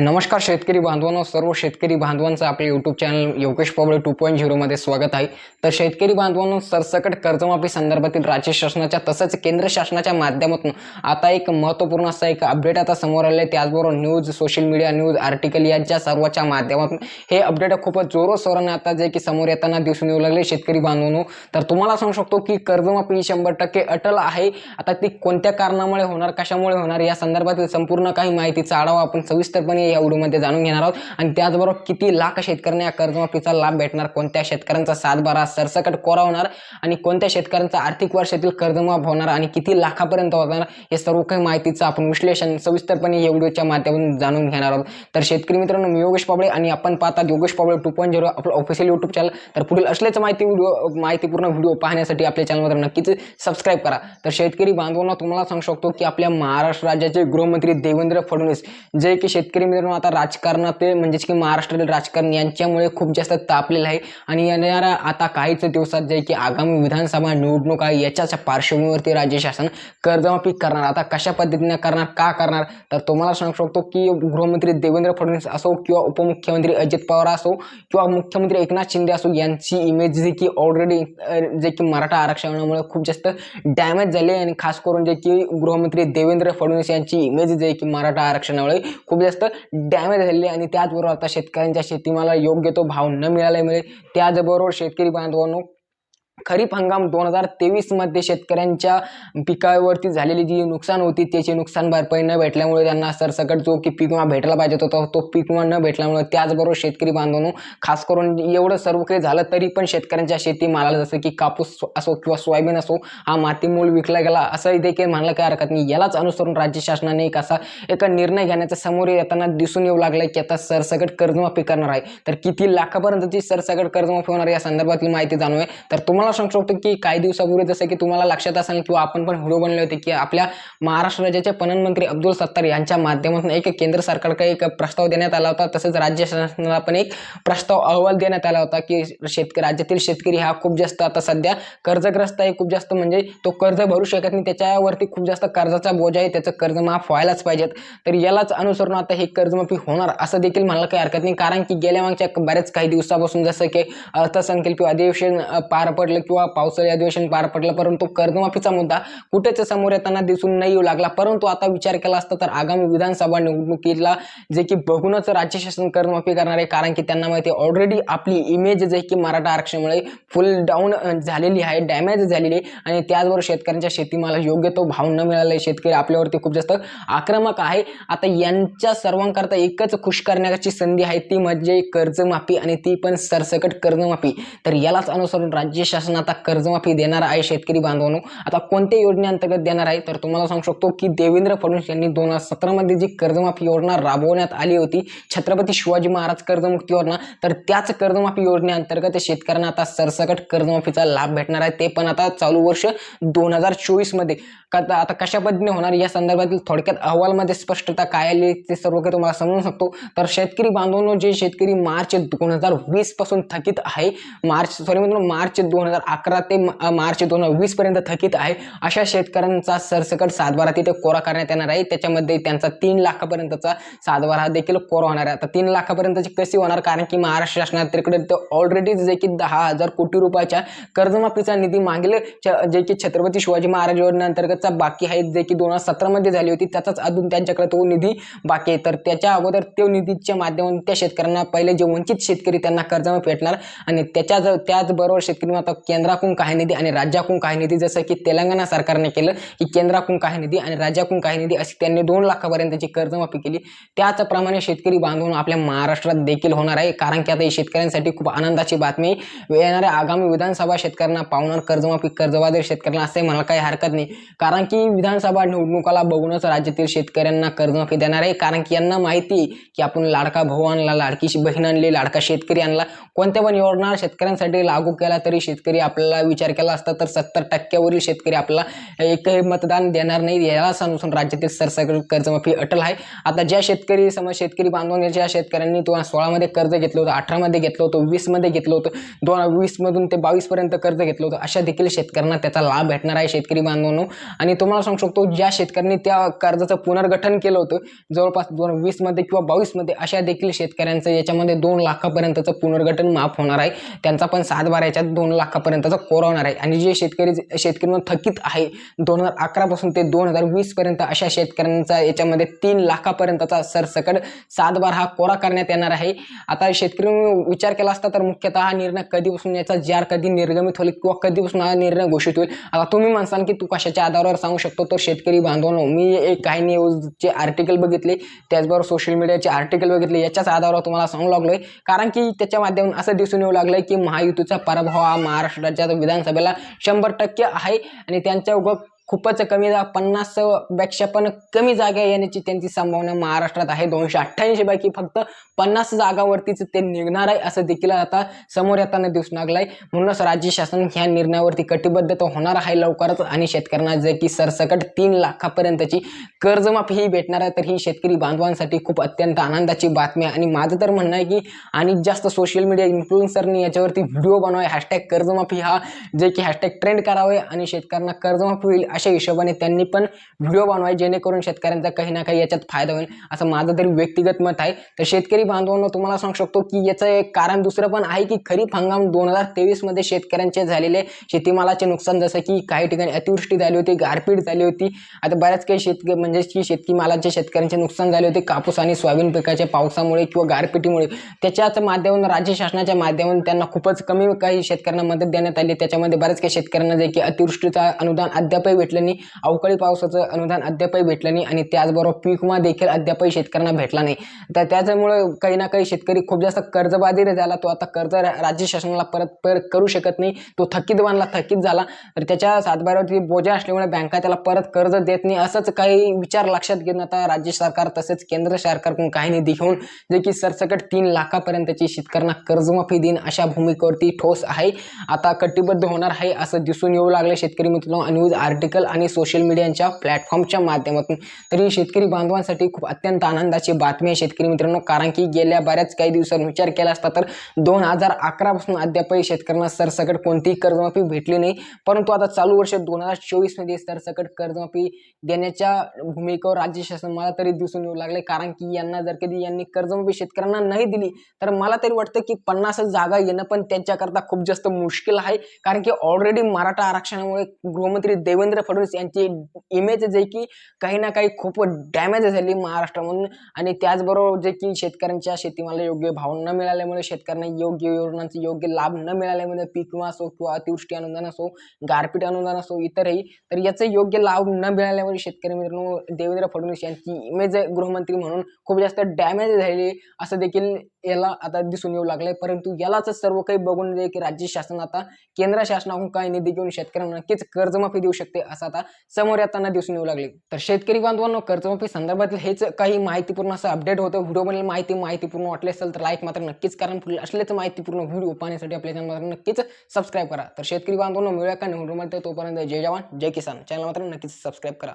नमस्कार शेतकरी बांधवांनो सर्व शेतकरी बांधवांचं आपले YouTube channel Yogesh Pawale two point झिरोमध्ये स्वागत आहे. तर शेतकरी बांधवांनो सरसकट कर्जमाफी संदर्भातील राज्य शासनाच्या तसंच केंद्र शासनाच्या माध्यमातून आता एक महत्त्वपूर्ण असा एक अपडेट आता समोर आले त्याचबरोबर news social media news article यांच्या सर्वाच्या माध्यमातून हे अपडेट खूपच जोरोसोरानं आता जे की समोर येताना दिसून येऊ लागले शेतकरी बांधवांनो. तर तुम्हाला सांगू शकतो की कर्जमाफी ही शंभर टक्के अटल आहे. आता ती कोणत्या कारणामुळे होणार कशामुळे होणार या संदर्भातील संपूर्ण काही माहितीचा आढावा आपण सविस्तरपणे या व्हिडिओमध्ये जाणून घेणार आहोत. आणि त्याचबरोबर किती लाख शेतकऱ्यांना या कर्जमाफीचा लाभ भेटणार कोणत्या शेतकऱ्यांचा सातबारा सरसकट कोरा होणार आणि कोणत्या शेतकऱ्यांचा आर्थिक वर्षातील कर्जमाफ होणार आणि किती लाखापर्यंत होणार हे सर्व काही माहितीचं आपण विश्लेषण सविस्तरपणे या व्हिडिओच्या माध्यमातून जाणून घेणार आहोत. तर शेतकरी मित्रांनो मी योगेश पाबळे आणि आपण पाहतात Yogesh Pabale two point zero आपलं ऑफिशियल युट्यूब चॅनल तर पुढील असल्याच माहिती व्हिडिओ माहितीपूर्ण व्हिडिओ पाहण्यासाठी आपल्या चॅनलवर नक्कीच सबस्क्राईब करा. तर शेतकरी बांधवांना तुम्हाला सांगू शकतो की आपल्या महाराष्ट्र राज्याचे गृहमंत्री देवेंद्र फडणवीस जे की शेतकरी मित्रांनो आता राजकारणात म्हणजेच की महाराष्ट्रातील राजकारण यांच्यामुळे खूप जास्त तापलेलं आहे. आणि येणाऱ्या आता काहीच दिवसात जे की आगामी विधानसभा निवडणूक आहे याच्याच्या पार्श्वभूमीवरती राज्य शासन कर्जमाफी करणार. आता कशा पद्धतीने करणार का करणार तर तुम्हाला सांगू शकतो की गृहमंत्री देवेंद्र फडणवीस असो किंवा उपमुख्यमंत्री अजित पवार असो किंवा मुख्यमंत्री एकनाथ शिंदे असो यांची इमेज जी की ऑलरेडी जे की मराठा आरक्षणामुळे खूप जास्त डॅमेज झाली आणि खास करून जे की गृहमंत्री देवेंद्र फडणवीस यांची इमेज जे की मराठा आरक्षणामुळे खूप जास्त डॅमेज झालेली आणि त्याचबरोबर आता शेतकऱ्यांच्या शेतीमाला योग्य तो भाव न मिळाल्यामुळे त्याचबरोबर शेतकरी बांधवांनो खरीप हंगाम दोन हजार तेवीसमध्ये शेतकऱ्यांच्या पिकावरती झालेली जी नुकसान होती त्याची नुकसान भरपाई न भेटल्यामुळे त्यांना सरसकट जो की पीक विमा भेटला पाहिजे होता तो पीक विमा न भेटल्यामुळे त्याचबरोबर शेतकरी बांधवांनो खास करून एवढं सर्व काही झालं तरी पण शेतकऱ्यांच्या शेतीमालाला जसं की कापूस असो किंवा सोयाबीन असो हा मातीमूल विकला गेला असंही देखील म्हणलं काही हरकत नाही. यालाच अनुसरून राज्य शासनाने एक असा एक निर्णय घेण्याचा समोर येताना दिसून येऊ लागलाय की आता सरसकट कर्जमाफी करणार आहे. तर किती लाखापर्यंतची सरसकट कर्जमाफी होणार या संदर्भातली माहिती जाणूय तर तुम्हाला सांगू शकतो की काही दिवसापूर्वी जसं की तुम्हाला लक्षात असेल किंवा आपण पण व्हिडिओ बनले होते की आपल्या महाराष्ट्र राज्याचे पणन मंत्री अब्दुल सत्तार यांच्या माध्यमातून एक केंद्र सरकारकडे एक प्रस्ताव देण्यात आला होता. तसंच राज्य शासनाला पण एक प्रस्ताव अहवाल देण्यात आला होता की शेतकरी राज्यातील शेतकरी हा खूप जास्त आता सध्या कर्जग्रस्त आहे. खूप जास्त म्हणजे तो कर्ज भरू शकत नाही. त्याच्यावरती खूप जास्त कर्जाचा बोजा आहे. त्याचं कर्ज माफ व्हायलाच पाहिजेत. तर यालाच अनुसरून आता हे कर्जमाफी होणार असं देखील म्हणायला काही हरकत नाही. कारण की गेल्या मागच्या बऱ्याच काही दिवसापासून जसं की अर्थसंकल्पीय अधिवेशन पार पडलं. किंवा पावसाळी अधिवेशन पार पडलं परंतु कर्जमाफीचा मुद्दा कुठेच समोर येताना दिसून नाही येऊ लागला. परंतु आता विचार केला असता तर आगामी विधानसभा निवडणुकीला जे की बघूनच राज्य शासन कर्जमाफी करणार आहे कारण की त्यांना माहिती ऑलरेडी आपली इमेज जे की मराठा आरक्षणामुळे फुल डाऊन झालेली आहे डॅमेज झालेली आहे. आणि त्याचबरोबर शेतकऱ्यांच्या शेतीमाला योग्य तो भाव न मिळाला शेतकरी आपल्यावरती खूप जास्त आक्रमक आहे. आता यांच्या सर्वांकरता एकच खुश करण्याची संधी आहे ती म्हणजे कर्जमाफी आणि ती पण सरसकट कर्जमाफी. तर यालाच अनुसरून राज्य शासन आता कर्जमाफी देणार आहे शेतकरी बांधवांनो. आता कोणत्या योजनेअंतर्गत देणार आहे? तर तुम्हाला सांगू शकतो की देवेंद्र फडणवीस यांनी दोन हजार सतरामध्ये जी कर्जमाफी योजना राबवण्यात आली होती छत्रपती शिवाजी महाराज कर्जमुक्ती योजना तर त्याच कर्जमाफी योजनेअंतर्गत शेतकऱ्यांना आता सरसकट कर्जमाफीचा लाभ भेटणार आहे. ते पण आता चालू वर्ष दोन हजार चोवीसमध्ये आता कशा पद्धतीने होणार? या संदर्भातील थोडक्यात अहवालमध्ये स्पष्टता काय आली ते सर्व काही तुम्हाला समजू शकतो तर शेतकरी बांधवांनो जे शेतकरी मार्च दोन हजार वीसपासून थकीत आहे मार्च सॉरी मित्रांनो मार्च दोन हजार अकरा ते मार्च दोन हजार वीस पर्यंत थकीत आहे. अशा शेतकऱ्यांचा सरसकट सातबारा तिथे कोरा करण्यात येणार आहे. त्याच्यामध्ये त्यांचा तीन लाखापर्यंतचा सातबारा देखील कोरा होणार आहे. आता तीन लाखापर्यंतची कशी होणार? कारण की महाराष्ट्र शासनाकडे ऑलरेडी जे की दहा हजार कोटी रुपयाच्या कर्जमाफीचा निधी मागील. जे की छत्रपती शिवाजी महाराज योजनेअंतर्गतचा बाकी आहे जे की दोन हजार सतरामध्ये झाली होती त्याचाच अजून त्यांच्याकडे तो निधी बाकी आहे. तर त्याच्या अगोदर तो निधीच्या माध्यमातून त्या शेतकऱ्यांना पहिले जे वंचित शेतकरी त्यांना कर्जमाफी भेटणार आणि त्याच्या त्याचबरोबर शेतकरी आता केंद्राकडून काही निधी आणि राज्याकडून काही निधी जसं की तेलंगणा सरकारने केलं की केंद्राकडून काही निधी आणि राज्याकडून काही निधी अशी त्यांनी दोन लाखापर्यंतची कर्जमाफी केली त्याचप्रमाणे शेतकरी बांधून आपल्या महाराष्ट्रात देखील होणार आहे. कारण की आता ही शेतकऱ्यांसाठी खूप आनंदाची बातमी येणाऱ्या आगामी विधानसभा शेतकऱ्यांना पावणार कर्जमाफी कर्जबाजारी शेतकऱ्यांना असे मला काही हरकत नाही. कारण की विधानसभा निवडणुकाला बघूनच राज्यातील शेतकऱ्यांना कर्जमाफी देणार आहे. कारण की यांना माहिती की आपण लाडका भाऊ आणला लाडकी बहीण आणली लाडका शेतकरी आणला. कोणत्या पण योजना शेतकऱ्यांसाठी लागू केला तरी शेतकरी आपल्याला विचार केला असता तर सत्तर टक्क्यावरील शेतकरी आपल्याला एकही मतदान देणार नाही. याला अनुसरून राज्यातील सरसकट कर्जमाफी अटल आहे. आता ज्या शेतकरी समज शेतकरी बांधवांनी ज्या शेतकऱ्यांनी तो सोळामध्ये कर्ज घेतलं होतं अठरामध्ये घेतलं होतं वीसमध्ये घेतलं होतं दोन वीसमधून ते बावीसपर्यंत कर्ज घेतलं होतं अशा देखील शेतकऱ्यांना त्याचा लाभ भेटणार आहे शेतकरी बांधवांनो. आणि तुम्हाला सांगू शकतो ज्या शेतकऱ्यांनी त्या कर्जाचं पुनर्गठन केलं होतं जवळपास दोन वीसमध्ये किंवा बावीसमध्ये अशा देखील शेतकऱ्यांचं याच्यामध्ये दोन लाखापर्यंतचं पुनर्गठन माफ होणार आहे. त्यांचा पण सात याच्यात दोन लाखापर्यंतचा कोरा होणार आहे. आणि जे शेतकरी शेतकरी थकीत आहे दोन हजार अकरापासून ते दोन हजार वीसपर्यंत अशा शेतकऱ्यांचा याच्यामध्ये तीन लाखापर्यंतचा सरसकट सातबार हा कोरा करण्यात येणार आहे. आता शेतकरी विचार केला असता तर मुख्यतः हा निर्णय कधीपासून याचा जार कधी निर्गमित होईल किंवा कधीपासून हा निर्णय घोषित होईल? आता तुम्ही म्हणसाल की तू कशाच्या आधारावर सांगू शकतो? तर शेतकरी बांधवांनो मी एक काही न्यूजचे आर्टिकल बघितले त्याचबरोबर सोशल मीडियाचे आर्टिकल बघितले याच्याच आधारावर तुम्हाला सांगू लागलोय. कारण की त्याच्या माध्यमातून असं दिसून येऊ लागलंय की महायुतीचा पराभव हा महाराष्ट्राच्या विधानसभेला शंभर टक्के आहे आणि त्यांच्या उप खूपच कमी जा पन्नासपेक्षा पण कमी जागा येण्याची त्यांची संभावना महाराष्ट्रात आहे. दोनशे अठ्ठ्याऐंशी पैकी फक्त पन्नास जागावरतीच ते निघणार आहे असं देखील आता समोर येताना दिसून आहे म्हणूनच राज्य शासन ह्या निर्णयावरती कटिबद्ध तर होणार आहे लवकरच आणि शेतकऱ्यांना जे की सरसकट तीन लाखापर्यंतची कर्जमाफी ही भेटणार आहे तर ही शेतकरी बांधवांसाठी खूप अत्यंत आनंदाची बातमी आहे. आणि माझं तर म्हणणं आहे की आणि जास्त सोशल मीडिया इन्फ्लुएन्सरनी याच्यावरती व्हिडिओ बनवावे. हॅशटॅग कर्जमाफी हा जे की हॅशटॅग ट्रेंड करावे आणि शेतकऱ्यांना कर्जमाफी होईल अशा हिशोबाने त्यांनी पण व्हिडिओ बनवाय जेणेकरून शेतकऱ्यांचा काही ना काही याच्यात फायदा होईल. असं माझं तरी व्यक्तिगत मत आहे. तर शेतकरी बांधवांनो तुम्हाला सांगू शकतो की याचं एक कारण दुसरं पण आहे की खरीप हंगाम दोन हजार तेवीसमध्ये शेतकऱ्यांचे झालेले शेतीमालाचे नुकसान जसं की काही ठिकाणी अतिवृष्टी झाली होती गारपीट झाली होती. आता बऱ्याच काही शेतकरी म्हणजे की शेतकी मालाचे शेतकऱ्यांचे नुकसान झाले होते कापूस आणि सोयाबीन पिकाच्या पावसामुळे किंवा गारपिटीमुळे. त्याच्याच माध्यमातून राज्य शासनाच्या माध्यमातून त्यांना खूपच कमी काही शेतकऱ्यांना मदत देण्यात आली. त्याच्यामध्ये बऱ्याच काही शेतकऱ्यांना जे की अतिवृष्टीचा अनुदान अद्यापही भेटलं नाही अवकाळी पावसाचं अनुदान अद्यापही भेटलं नाही आणि त्याचबरोबर पीक विमा देखील अद्यापही शेतकऱ्यांना भेटला नाही. तर त्याच्यामुळं काही ना काही शेतकरी खूप जास्त कर्जबाजी झाला तो आता कर्ज राज्य शासनाला परत परत करू शकत नाही. तो थकीत बनला थकीत झाला. तर त्याच्या सातबाऱ्यावरती बोजा असल्यामुळे बँका त्याला परत कर्ज देत नाही. असंच काही विचार लक्षात घेऊन आता राज्य सरकार तसेच केंद्र सरकारकडून काही निधी घेऊन जे की सरसकट तीन लाखापर्यंतची शेतकऱ्यांना कर्जमाफी देईन अशा भूमिकेवरती ठोस आहे. आता कटिबद्ध होणार आहे असं दिसून येऊ लागले शेतकरी मित्रांनो. न्यूज आर्टिकल आणि सोशल मीडियाच्या प्लॅटफॉर्मच्या माध्यमातून. तरी शेतकरी बांधवांसाठी खूप अत्यंत आनंदाची बातमी आहे शेतकरी मित्रांनो. कारण की गेल्या बऱ्याच काही दिवसांनी विचार केला असता तर दोन हजार अकरापासून अद्यापही शेतकऱ्यांना सरसकट कोणतीही कर्जमाफी भेटली नाही. परंतु आता चालू वर्ष दोन हजार चोवीसमध्ये सरसकट कर्जमाफी देण्याच्या भूमिकेवर राज्य शासन मला तरी दिसून येऊ लागले कारण की यांना जर कधी यांनी कर्जमाफी शेतकऱ्यांना नाही दिली तर मला तरी वाटतं की पन्नास जागा येणं पण त्यांच्याकरता खूप जास्त मुश्किल आहे. कारण की ऑलरेडी मराठा आरक्षणामुळे गृहमंत्री देवेंद्र फडणवीस यांची इमेज जे की काही ना काही खूप डॅमेज झाली महाराष्ट्रामधून. आणि त्याचबरोबर जे की शेतकऱ्यांच्या शेतीमाला योग्य भाव न मिळाल्यामुळे शेतकऱ्यांना योग्य योजनांचे योग्य लाभ न मिळाल्यामुळे पीक विमा असो किंवा अतिवृष्टी अनुदान असो गारपीट अनुदान असो इतरही तर याचे योग्य लाभ न मिळाल्यामुळे शेतकरी मित्रांनो देवेंद्र फडणवीस यांची इमेज गृहमंत्री म्हणून खूप जास्त डॅमेज झाली असं देखील याला आता दिसून येऊ लागलंय. परंतु यालाच सर्व काही बघून दे की राज्य शासन आता केंद्र शासनाकडून काही निधी घेऊन शेतकऱ्यांना नक्कीच कर्जमाफी देऊ शकते असं आता समोर येताना दिसून येऊ लागले. तर शेतकरी बांधवांनो कर्जमाफी संदर्भातील हेच काही माहितीपूर्ण असं अपडेट होतं. व्हिडिओमधील माहिती माहितीपूर्ण वाटली असेल तर लाईक मात्र नक्कीच कारण पुढील असलेच माहितीपूर्ण व्हिडिओ पाहण्यासाठी आपल्या चॅनल मात्र नक्कीच सबस्क्राईब करा. तर शेतकरी बांधवांना मिळूया का नाही तोपर्यंत जय जवान जय किसान. चॅनल मात्र नक्कीच सबस्क्राईब करा.